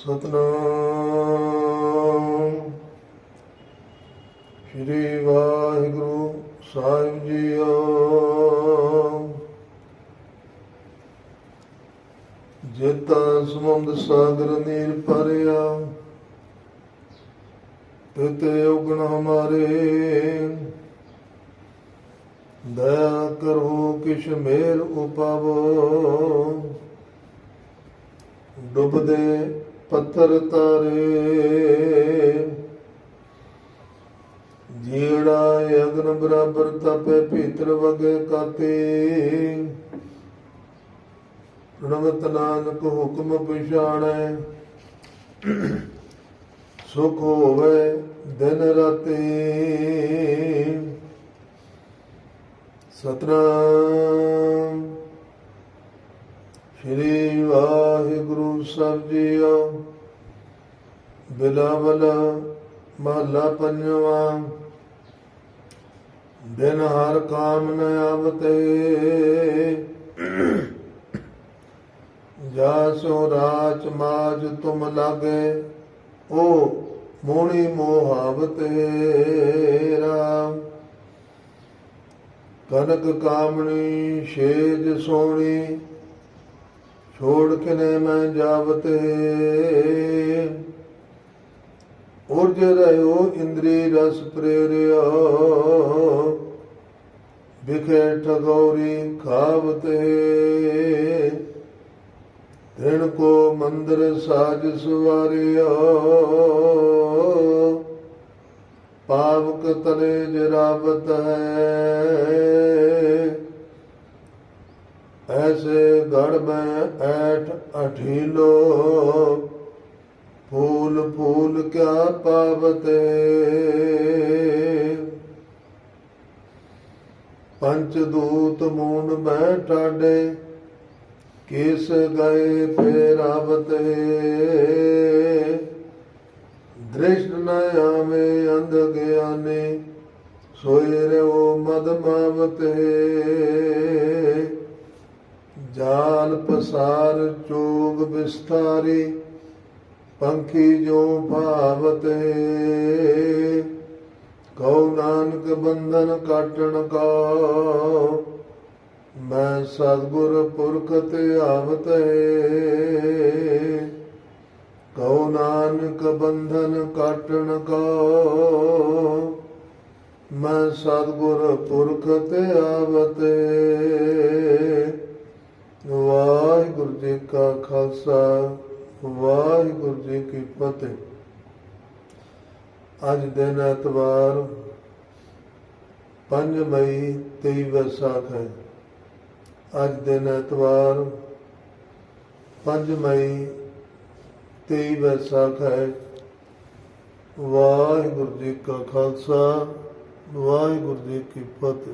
ਸਤਨਾਮ। ਸ੍ਰੀ ਵਾਹਿਗੁਰੂ ਸਾਹਿਬ ਜੀਓ ਜੇਤਾ ਸਮੁੰਦ ਸਾਗਰ ਨੀਰ ਭਰਿਆ, ਤਿਤੇ ਉਗਣ ਹਮਾਰੇ। ਦਇਆ ਕਰੋ ਕਿਛ ਮੇਰ ਉਪਾਵੋ। ਡੁੱਬਦੇ ਪੱਥਰ ਤਾਰੇ। ਜਿਹੜਾ ਅਗਨ ਬਰਾਬਰ ਤਪੇ, ਭੀਤਰ ਵਗੇ ਕਾਤੇ। ਪ੍ਰਣਵਤ ਨਾਨਕ ਹੁਕਮ ਪਛਾਣੈ। ਸੁਖ ਹੋਵੇ ਦਿਨ ਰਾਤੀ। ਸਤਨਾਮ। ਸ਼੍ਰੀ ਵਾਹਿਗੁਰੂ ਸਾਹਿਬ ਜੀਓ। ਬਿਲਾਵਲ ਮਹਲਾ ਪੰਜਵਾ। ਦਿਨ ਹਰ ਕਾਮ ਨ ਆਵਤੇ। ਜਾ ਸੋ ਰਾਚ ਮਾਜ ਤੁਮ ਲਾਗੇ। ਓ ਮੋਣੀ ਮੋਹਾਵਤੇ ਰਾਮ। ਕਨਕ ਕਾਮਣੀ, ਛੇਜ ਸੋਣੀ। ਛੋੜ ਕਿਨੇ ਮੈਂ ਜਾਵਤੇ? ਉਰਜ ਰਹਿਓ ਇੰਦਰੀ ਰਸ ਪ੍ਰੇਰਿਓ ਵਿਖੇ ਠਗੌਰੀ ਖਾਵਤੇ। ਤ੍ਰਿਣ ਕੋ ਮੰਦਰ ਸਾਜ ਸਵਾਰਿਓ ਪਾਵਕ ਤਲੇ ਜਰਾਵਤ ਹੈ। ਐਸੇ ਗੜ ਮੈਂ ਐਠ ਅਠੀਲੋ, ਫੂਲ ਫੂਲ ਕਿਆ ਪਾਵਤੇ। ਪੰਚ ਦੂਤ ਮੂਨ ਮੈਂ ਟਾਡੇ, ਕਿਸ ਗਏ ਫੇਰਾਵਤੇ ਦ੍ਰਿਸ਼ਟ ਨ ਆਵੇ ਅੰਧ ਗਿਆਨੇ ਸੋਏ ਰਹੋ ਮਦ ਮਾਵਤੇ। ਜਾਲ ਪਸਾਰ ਚੋਗ ਵਿਸਤਾਰੀ, ਪੰਖੀ ਜੋ ਭਾਵਤੇ ਕਉ ਨਾਨਕ ਬੰਧਨ ਕਾਟਣ ਕਾ ਮੈਂ ਸਤਿਗੁਰ ਪੁਰਖ ਤੇ ਆਵਤੇ ਕਉ ਨਾਨਕ ਬੰਧਨ ਕਾਟਣ ਕਾ ਮੈਂ ਸਤਿਗੁਰ ਪੁਰਖ ਤੇ ਆਵਤੇ ਵਾਹਿਗੁਰੂ ਜੀ ਕਾ ਖਾਲਸਾ, ਵਾਹਿਗੁਰੂ ਜੀ ਕੀ ਫਤਿਹ। ਅੱਜ ਦਿਨ ਐਤਵਾਰ 5 ਮਈ 23 ਵਿਸਾਖ ਹੈ। ਅੱਜ ਦਿਨ ਐਤਵਾਰ 5 ਮਈ 23 ਵਿਸਾਖ ਹੈ। ਵਾਹਿਗੁਰੂ ਜੀ ਕਾ ਖਾਲਸਾ, ਵਾਹਿਗੁਰੂ ਜੀ ਕੀ ਫਤਿਹ।